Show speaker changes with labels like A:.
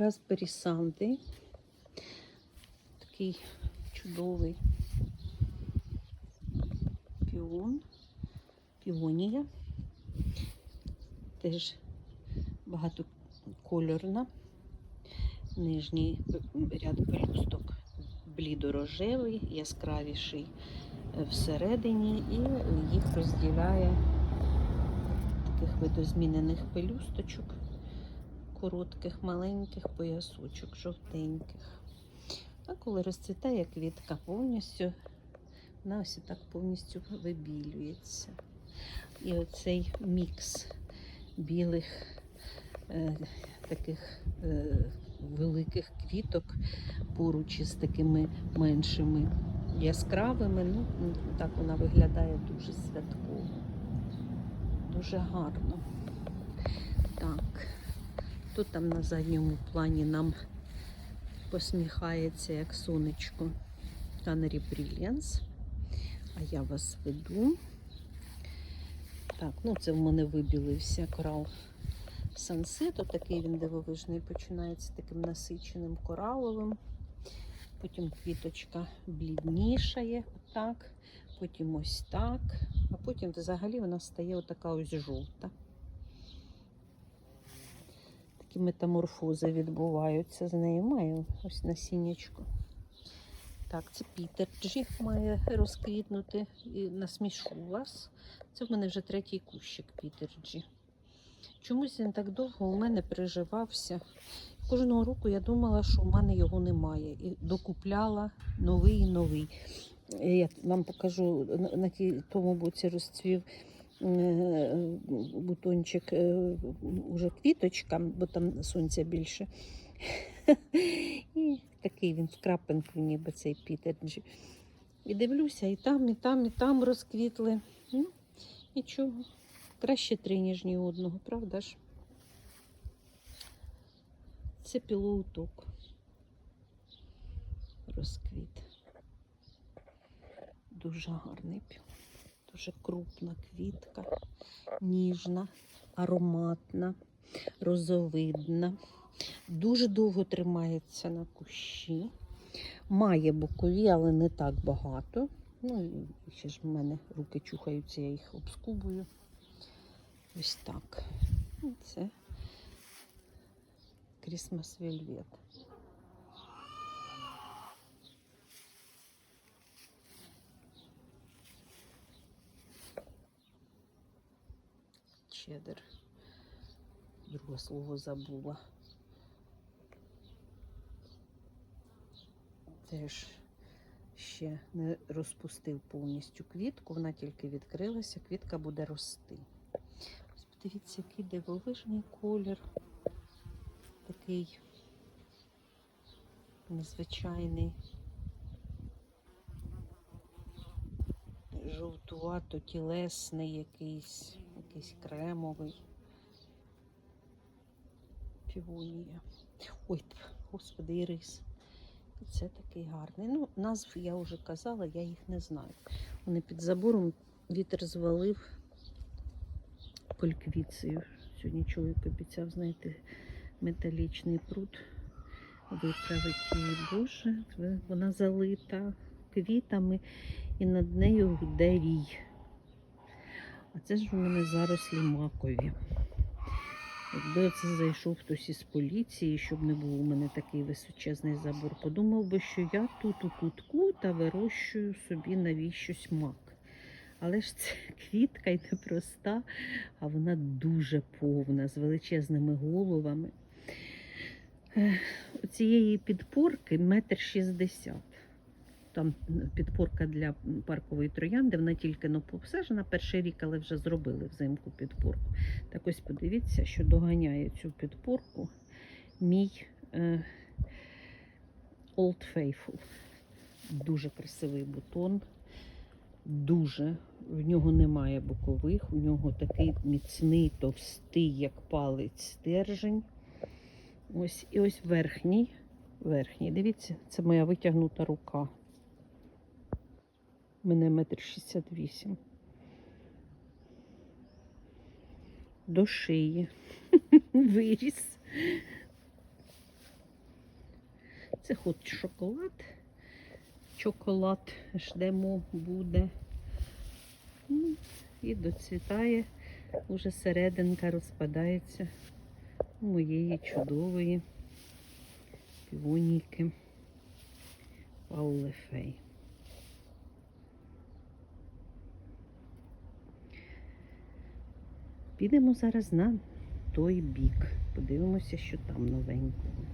A: Raspberry Sunday. Такий чудовий піон, піонія. Теж багатокольорна. Нижній ряд пелюсток блідорожевий, яскравіший всередині, і їх розділяє таких видозмінених пелюсточок, коротких, маленьких поясочок, жовтеньких. А коли розцвітає квітка повністю, вона ось так повністю вибілюється. І оцей мікс білих е, таких е, великих квіток поруч із такими меншими яскравими. Ну, так вона виглядає дуже святково. Дуже гарно. Так, тут там на задньому плані нам посміхається як сонечко Canary Brilliance. А я вас веду. Так, ну це в мене вибілився корал Sunset. Отакий він дивовижний починається таким насиченим кораловим. Потім квіточка бліднішає, отак, потім ось так, а потім взагалі вона стає отака ось жовта. Такі метаморфози відбуваються з нею. Маю ось насіннячко. Так, це Пітер Джі має розквітнути і насмішу вас. Це в мене вже третій кущик Пітер Джі. Чомусь він так довго у мене приживався. Кожного року я думала, що в мене його немає. І докупляла новий і новий. Я вам покажу на- тій- тому боці розцвів бутончик, е, уже квіточка, бо там сонця більше. І такий він в крапинку, ніби цей Пітерджі. І дивлюся, і там, і там, і там розквітли. Ну, нічого. Краще три, ніж ні одного, правда ж? Це пілоуток. Розквіт. Дуже гарний піл. Дуже крупна квітка, ніжна, ароматна, розовидна. Дуже довго тримається на кущі. Має бокові, але не так багато. Ну, ще ж в мене руки чухаються, я їх обскубую. Ось так. Це Christmas Velvet. Чедер. Друге слово забула. Теж ще не розпустив повністю квітку, вона тільки відкрилася, квітка буде рости. Ось подивіться, який дивовижний колір. Такий незвичайний. Жовтувато тілесний якийсь, якийсь кремовий. Півонія. Ой, господи. І Це такий гарний. Ну, назв я вже казала, я їх не знаю. Вони під забором вітер звалив польквіцею. Сьогодні чоловік обіцяв знайти металічний пруд. Виправить її Боже. Вона залита квітами і над нею гуде рій. А це ж у мене зарослі макові. Якби це зайшов хтось із поліції, щоб не був у мене такий височезний забор, подумав би, що я тут у кутку та вирощую собі навіщось мак. Але ж це квітка й не проста, а вона дуже повна, з величезними головами. Е, У цієї підпорки метр шістдесят. Там підпорка для паркової троянди, вона тільки но посажена перший рік, але вже зробили взимку підпорку. Так ось подивіться, що доганяє цю підпорку мій е, Old Faithful. Дуже красивий бутон. Дуже. В нього немає бокових, у нього такий міцний, товстий, як палець стержень. Ось і ось верхній. Верхній. Дивіться, це моя витягнута рука. Мене метр шістдесят вісім. До шиї. Виріс. Це хоч шоколад. Чоколад ждемо буде. Ну, і доцвітає. Уже серединка розпадається у моєї чудової піоніки Паули Підемо зараз на той бік. Подивимося, що там новенького.